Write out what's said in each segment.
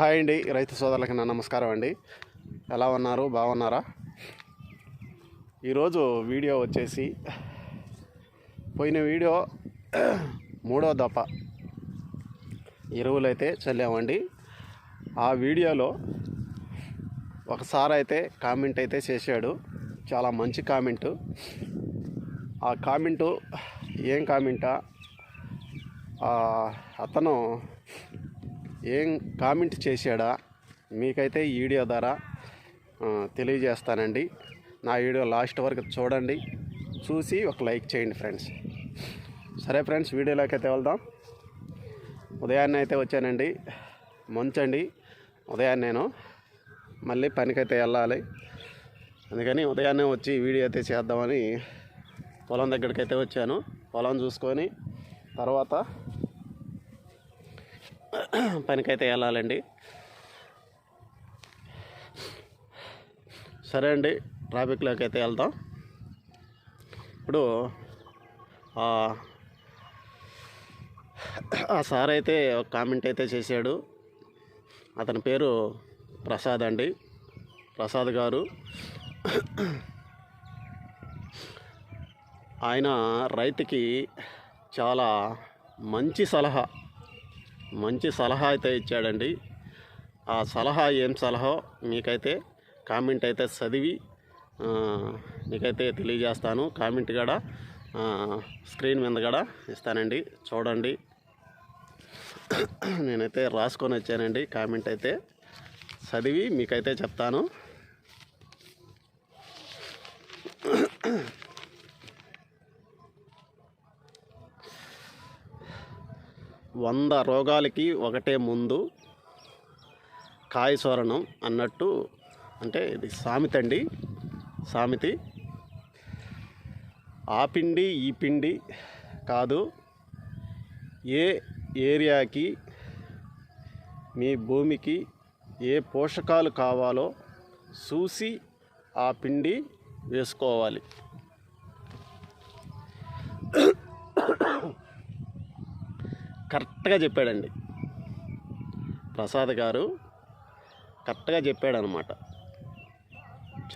Hi అండి రైతు సోదరులకి నా నమస్కారం అండి. ఎలా ఉన్నారు? బాగున్నారా? ఈరోజు వీడియో వచ్చేసి పోయిన వీడియో మూడో దఫ ఎరువులైతే చల్లామండి. ఆ వీడియోలో ఒకసారి అయితే కామెంట్ అయితే చేశాడు. చాలా మంచి కామెంటు. ఆ కామెంటు ఏం కామెంటా? అతను ఏం కామెంట్ చేశాడా? మీకైతే ఈ వీడియో ద్వారా తెలియజేస్తానండి. నా వీడియో లాస్ట్ వరకు చూడండి. చూసి ఒక లైక్ చేయండి ఫ్రెండ్స్. సరే ఫ్రెండ్స్ వీడియోలోకి అయితే వెళ్దాం. ఉదయాన్నే అయితే వచ్చానండి. మంచండి. ఉదయాన్నే నేను మళ్ళీ పనికైతే వెళ్ళాలి. అందుకని ఉదయాన్నే వచ్చి వీడియో అయితే చేద్దామని పొలం దగ్గరికి అయితే వచ్చాను. పొలం చూసుకొని తర్వాత పనికైతే వెళ్ళాలండి. సరే అండి ట్రాఫిక్లోకి అయితే వెళ్దాం. ఇప్పుడు ఆ ఆ సార్ అయితే ఒక కామెంట్ అయితే చేశాడు. అతని పేరు ప్రసాద్ అండి. ప్రసాద్ గారు ఆయన రైతుకి చాలా మంచి సలహా. మంచి సలహా అయితే ఇచ్చాడండి. ఆ సలహా ఏం సలహా మీకైతే కామెంట్ అయితే చదివి మీకైతే తెలియజేస్తాను. కామెంట్ కూడా స్క్రీన్ మీద కూడా ఇస్తానండి. చూడండి. నేనైతే రాసుకొని వచ్చానండి. కామెంట్ అయితే చదివి మీకైతే చెప్తాను. వంద రోగాలకి ఒకటే ముందు కాయస్వరణం అన్నట్టు అంటే ఇది సామెత అండి. సామెతి. ఆ పిండి ఈ పిండి కాదు. ఏ ఏరియాకి మీ భూమికి ఏ పోషకాలు కావాలో చూసి ఆ పిండి వేసుకోవాలి. కరెక్ట్గా చెప్పాడండి. ప్రసాద్ గారు కరెక్ట్గా చెప్పాడనమాట.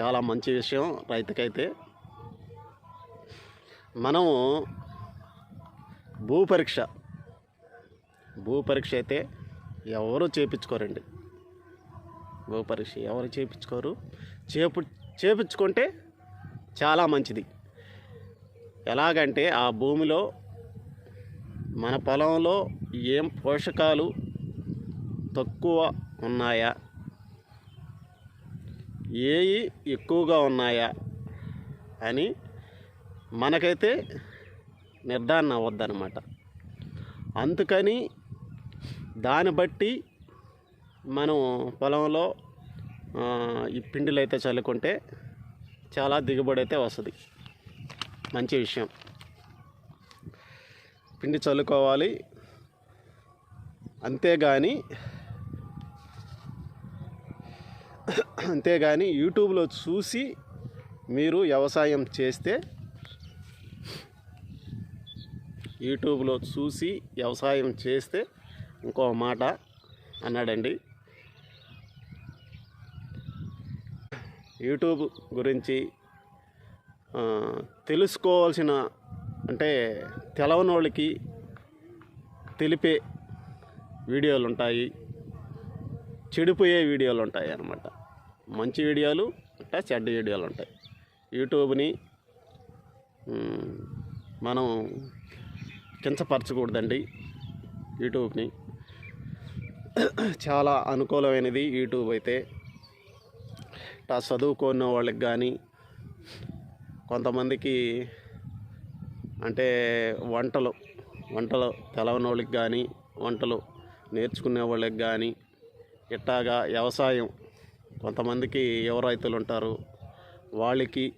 చాలా మంచి విషయం రైతుకైతే. మనము భూ పరీక్ష భూ పరీక్ష అయితే ఎవరు చేపించుకోరండి. భూ పరీక్ష ఎవరు చేపించుకోరు? చేపు చేపించుకుంటే చాలా మంచిది. ఎలాగంటే ఆ భూమిలో మన పొలంలో ఏం పోషకాలు తక్కువ ఉన్నాయా? ఏవి ఎక్కువగా ఉన్నాయా? అని మనకైతే నిర్ధారణ అవ్వద్దన్నమాట. అందుకని దాన్ని బట్టి మనం పొలంలో ఈ పిండిలు అయితే చల్లుకుంటే చాలా దిగుబడి అయితే వస్తుంది. మంచి విషయం. పిండి చల్లుకోవాలి. అంతేగాని అంతేగాని యూట్యూబ్లో చూసి మీరు వ్యవసాయం చేస్తే యూట్యూబ్లో చూసి వ్యవసాయం చేస్తే ఇంకో మాట అన్నాడండి. యూట్యూబ్ గురించి తెలుసుకోవాల్సిన అంటే తెలవనోళ్ళకి తెలిపే వీడియోలు ఉంటాయి చెడిపోయే వీడియోలు ఉంటాయి అన్నమాట. మంచి వీడియోలు అంటే చెడ్డ వీడియోలు ఉంటాయి యూట్యూబ్ని మనం కించపరచకూడదండి యూట్యూబ్ని. చాలా అనుకూలమైనది యూట్యూబ్ అయితే. ఇట్లా చదువుకున్న వాళ్ళకి కానీ కొంతమందికి అంటే వంటలు వంటలు తెలవని వాళ్ళకి కానీ వంటలు నేర్చుకునే వాళ్ళకి కానీ ఇట్టాగా వ్యవసాయం. కొంతమందికి యువ రైతులు ఉంటారు. వాళ్ళకి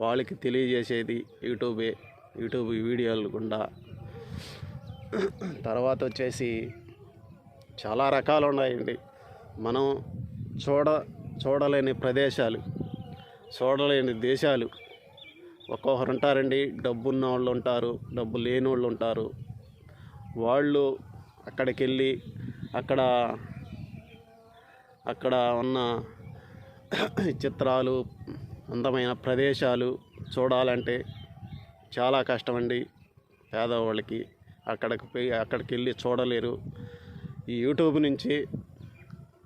వాళ్ళకి తెలియజేసేది యూట్యూబే యూట్యూబ్ వీడియోలు గుండా. తర్వాత వచ్చేసి చాలా రకాలు ఉన్నాయండి. మనం చూడ చూడలేని ప్రదేశాలు చూడలేని దేశాలు. ఒక్కొక్కరు ఉంటారండి డబ్బు ఉన్న వాళ్ళు ఉంటారు డబ్బు లేని వాళ్ళు ఉంటారు వాళ్ళు అక్కడికి వెళ్ళి అక్కడ అక్కడ ఉన్న చిత్రాలు అందమైన ప్రదేశాలు చూడాలంటే చాలా కష్టమండి పేదవాళ్ళకి. అక్కడికి పోయి అక్కడికి వెళ్ళి చూడలేరు. ఈ యూట్యూబ్ నుంచి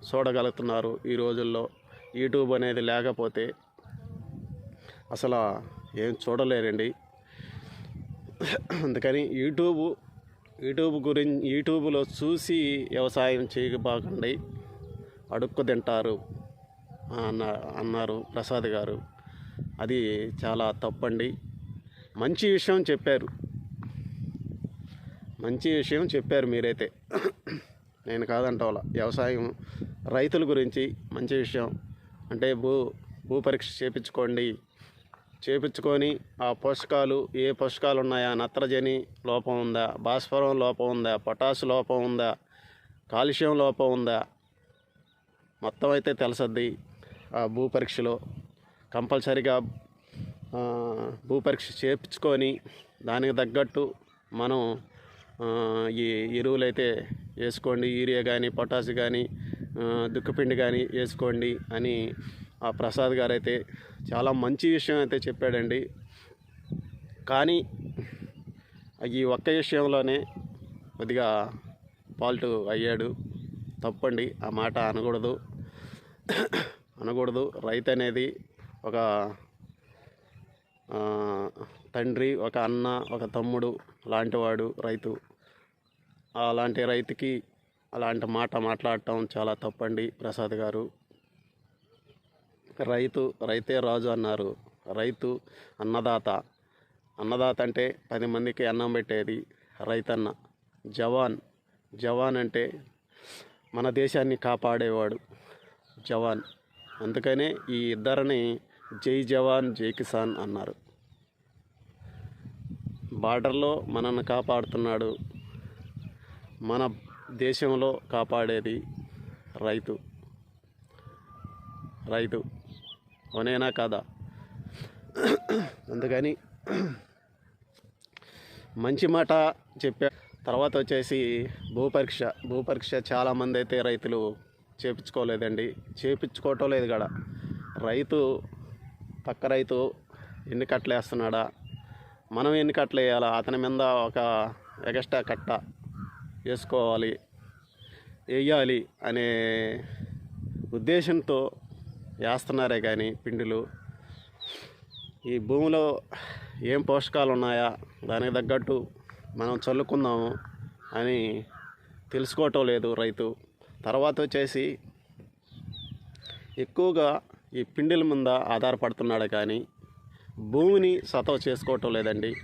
చూడగలుగుతున్నారు ఈ రోజుల్లో. యూట్యూబ్ అనేది లేకపోతే అసలు ఏం చూడలేరండి. అందుకని యూట్యూబ్ యూట్యూబ్ గురించి యూట్యూబ్లో చూసి వ్యవసాయం చేయబాకండి. అడుక్కు తింటారు అన్న అన్నారు ప్రసాద్ గారు. అది చాలా తప్పండి. మంచి విషయం చెప్పారు. మంచి విషయం చెప్పారు మీరైతే. నేను కాదంటోలా వ్యవసాయం రైతుల గురించి మంచి విషయం. అంటే భూ భూ పరీక్ష చేపించుకోండి. చేపించుకొని ఆ పోషకాలు ఏ పోషకాలు ఉన్నాయా? నత్రజని లోపం ఉందా? భాస్వరం లోపం ఉందా? పొటాష్ లోపం ఉందా? కాల్షియం లోపం ఉందా? మొత్తం అయితే తెలుసద్ది ఆ భూ పరీక్షలో. కంపల్సరిగా భూ పరీక్ష చేపించుకొని దానికి తగ్గట్టు మనం ఈ ఎరువులైతే వేసుకోండి. యూరియా కానీ పొటాష్ కానీ దుక్కుపిండి కానీ వేసుకోండి అని ఆ ప్రసాద్ గారు అయితే చాలా మంచి విషయం అయితే చెప్పాడండి. కానీ ఈ ఒక్క విషయంలోనే కొద్దిగా ఫాల్ట్ అయ్యాడు. తప్పండి ఆ మాట అనకూడదు. అనకూడదు. రైతు అనేది ఒక తండ్రి ఒక అన్న ఒక తమ్ముడు లాంటివాడు రైతు. అలాంటి రైతుకి అలాంటి మాట మాట్లాడటం చాలా తప్పండి ప్రసాద్ గారు. రైతు రైతే రాజు అన్నారు. రైతు అన్నదాత. అన్నదాత అంటే పది మందికి అన్నం పెట్టేది రైతన్న. జవాన్ జవాన్ అంటే మన దేశాన్ని కాపాడేవాడు జవాన్. అందుకనే ఈ ఇద్దరిని జై జవాన్ జై కిసాన్ అన్నారు. బార్డర్లో మనల్ని కాపాడుతున్నాడు. మన దేశంలో కాపాడేది రైతు. రైతు. అవునైనా కాదా? అందుకని మంచి మాట చెప్పా. తర్వాత వచ్చేసి భూపరీక్ష. భూపరీక్ష చాలామంది అయితే రైతులు చేపించుకోలేదండి. చేపించుకోవటం లేదు కదా రైతు పక్క రైతు ఎన్ని కట్టలు వేస్తున్నాడా? మనం ఎన్ని కట్టలు వేయాలా? అతని మీద ఒక ఎగస్ట్రా కట్ట వేసుకోవాలి వేయాలి అనే ఉద్దేశంతో వేస్తున్నారే కానీ పిండిలు. ఈ భూమిలో ఏం పోషకాలు ఉన్నాయా? దానికి తగ్గట్టు మనం చల్లుకుందాము అని తెలుసుకోవటం లేదు రైతు. తర్వాత వచ్చేసి ఎక్కువగా ఈ పిండిల మీద ఆధారపడుతున్నాడు కానీ భూమిని సతవ చేసుకోవటం లేదండి.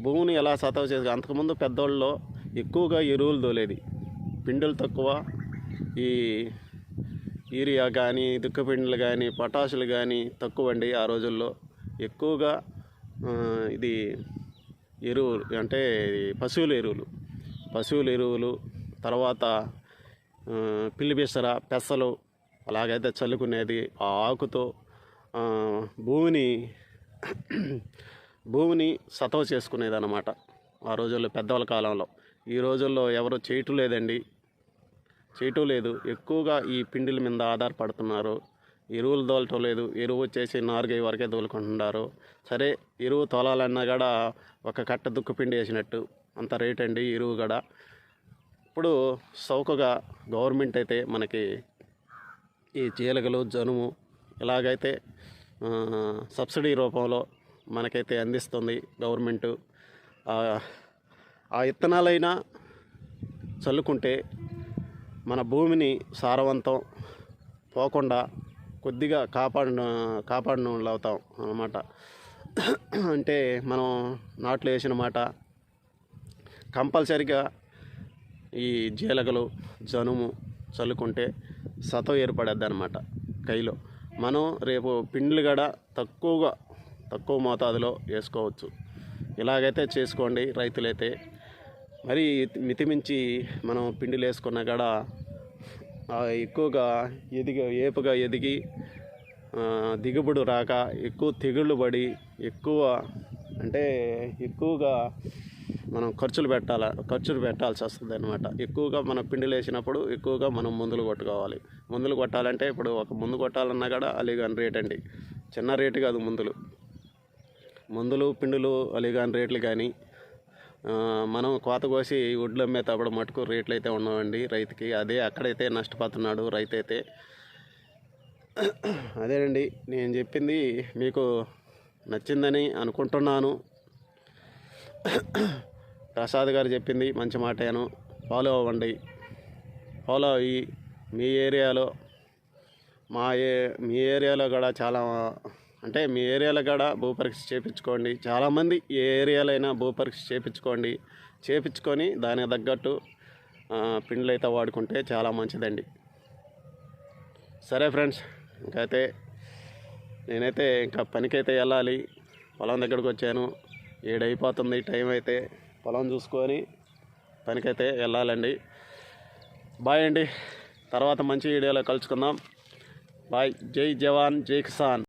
భూమిని ఎలా సతవ చేసు అంతకుముందు పెద్దోళ్ళలో ఎక్కువగా ఎరువులు దోలేది పిండిలు తక్కువ. ఈ యూరియా కానీ దుక్కపిండిలు కానీ పొటాషులు కానీ తక్కువ అండి ఆ రోజుల్లో. ఎక్కువగా ఇది ఎరువులు అంటే పశువుల ఎరువులు. పశువుల ఎరువులు తర్వాత ఆ, పిల్లి బిసర పెసలు అలాగైతే చల్లుకునేది ఆ ఆకుతో భూమిని భూమిని సతవ చేసుకునేది అన్నమాట ఆ రోజుల్లో పెద్దవాళ్ళ కాలంలో. ఈ రోజుల్లో ఎవరు చేయటం లేదండి. చేయటం లేదు. ఎక్కువగా ఈ పిండిల మీద ఆధారపడుతున్నారు. ఎరువులు తోలటం లేదు. ఎరువు వచ్చేసి నాలుగై వరకే తోలుకుంటున్నారు. సరే ఎరువు తోలాలన్నా కూడా ఒక కట్ట దుక్కు పిండి వేసినట్టు. అంత రేట్ అండి ఎరువు కూడా. ఇప్పుడు చౌకగా గవర్నమెంట్ అయితే మనకి ఈ చీలకలు జనుము ఇలాగైతే సబ్సిడీ రూపంలో మనకైతే అందిస్తుంది గవర్నమెంటు. ఆ, ఆ విత్తనాలైనా చల్లుకుంటే మన భూమిని సారవంతం పోకుండా కొద్దిగా కాపాడిన కాపాడిన వాళ్ళు అవుతాం అన్నమాట. అంటే మనం నాట్లు వేసిన మాట కంపల్సరిగా ఈ జీలగలు జనుము చల్లుకుంటే సతం ఏర్పడద్ది అనమాట కైలో. మనం రేపు పిండ్లు కూడా తక్కువగా తక్కువ మోతాదులో వేసుకోవచ్చు. ఇలాగైతే చేసుకోండి రైతులైతే. మరి మితిమించి మనం పిండిలు వేసుకున్నా కూడా ఎక్కువగా ఎదిగి ఏపుగా ఎదిగి దిగుబడి రాక ఎక్కువ తెగుళ్ళు పడి ఎక్కువ అంటే ఎక్కువగా మనం ఖర్చులు పెట్టాల ఖర్చులు పెట్టాల్సి వస్తుంది అనమాట ఎక్కువగా మనం పిండిలు వేసినప్పుడు ఎక్కువగా మనం మందులు కొట్టుకోవాలి. మందులు కొట్టాలంటే ఇప్పుడు ఒక ముందు కొట్టాలన్నా కూడా అలీగాన్ రేట్ అండి. చిన్న రేటు కాదు మందులు. మందులు పిండులు అలీగాన్ రేట్లు కానీ మనం కోత కోసి ఒడ్లు అమ్మేటప్పుడు మటుకు రేట్లు అయితే ఉన్నాయండి రైతుకి. అదే అక్కడైతే నష్టపోతున్నాడు రైతు అయితే అదేనండి నేను చెప్పింది మీకు నచ్చిందని అనుకుంటున్నాను. ప్రసాద్ గారు చెప్పింది మంచి మాటను. ఫాలో అవ్వండి. ఫాలో అయ్యి మీ ఏరియాలో మా ఏ మీ ఏరియాలో కూడా చాలా అంటే మీ ఏరియాలో కూడా భూపరీక్ష చేయించుకోండి చాలామంది ఏ ఏరియాలో అయినా భూపరీక్ష చేయించుకోండి చేయించుకొని దానికి తగ్గట్టు పిండ్లు అయితే వాడుకుంటే చాలా మంచిదండి. సరే ఫ్రెండ్స్ ఇంకైతే నేనైతే ఇంకా పనికైతే వెళ్ళాలి. పొలం దగ్గరకు వచ్చాను. ఏడైపోతుంది టైం అయితే. పొలం చూసుకొని పనికైతే వెళ్ళాలండి. బాయ్ అండి. తర్వాత మంచి వీడియోలో కలుసుకుందాం. బాయ్. జై జవాన్ జై కిసాన్.